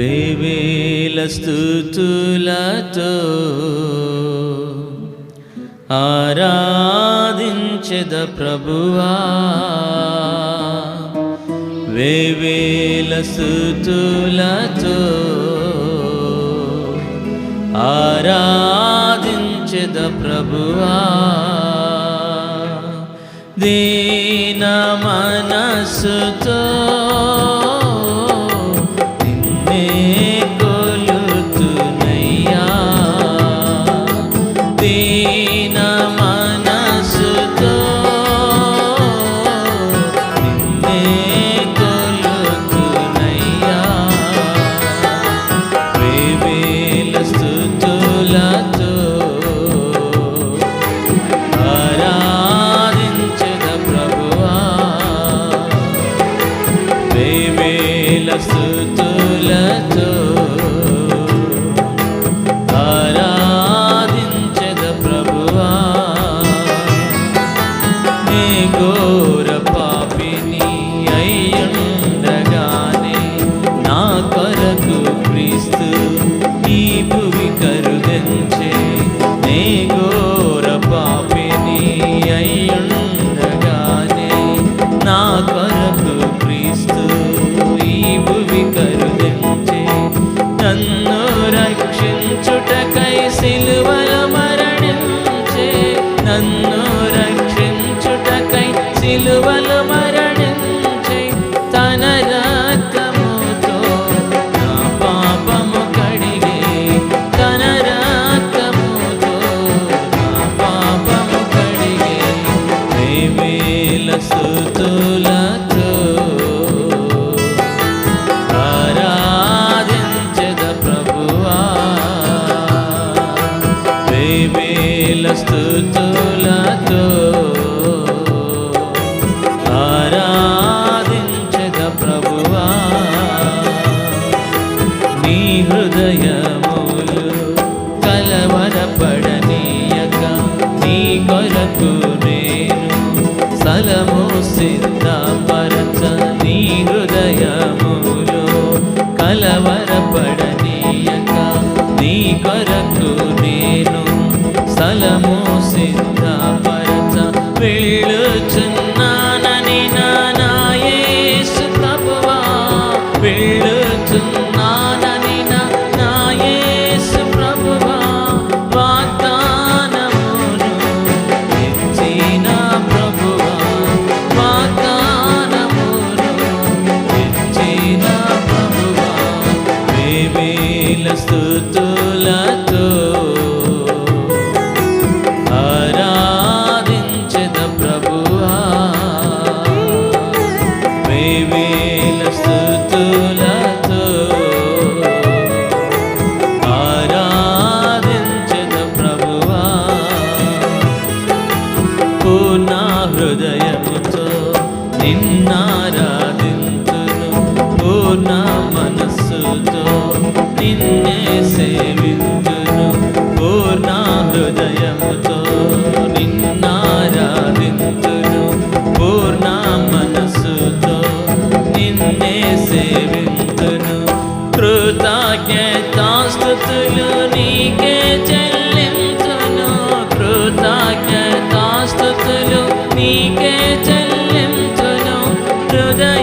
వేవేల స్థుతులతో ఆరాధించద ప్రభువా. వేవేల స్థుతులతో ఆరాధించద ప్రభువా. దీన మనసుతో దీన మనసుతో నిన్నే కొలుతునయ్యా వేవేల స్థుతులతో ఆరాధించద ప్రభువా. వేవేల స్థుతులతో నీయుండగానే నాకు కలవరపడనీయక నీ కొరకు నేను స్థలము స్థుతులతో ఆరాధించద ప్రభువా. వేవేల స్థుతులతో ఆరాధించద ప్రభువా. పూర్ణ హృదయముతో నిన్నారాధింతును పూర్ణ మనస్సుతో నిన్నే సేవిందును పూర్ణ హృదయంతో. నిన్నారాధిందును పూర్ణ మనసుతో నిన్నే సేవిందును కృతజ్ఞతాస్తుతులు నీకే చెల్లింతును కృతజ్ఞతాస్తుతులు నీకే చెల్లింతును హృదయ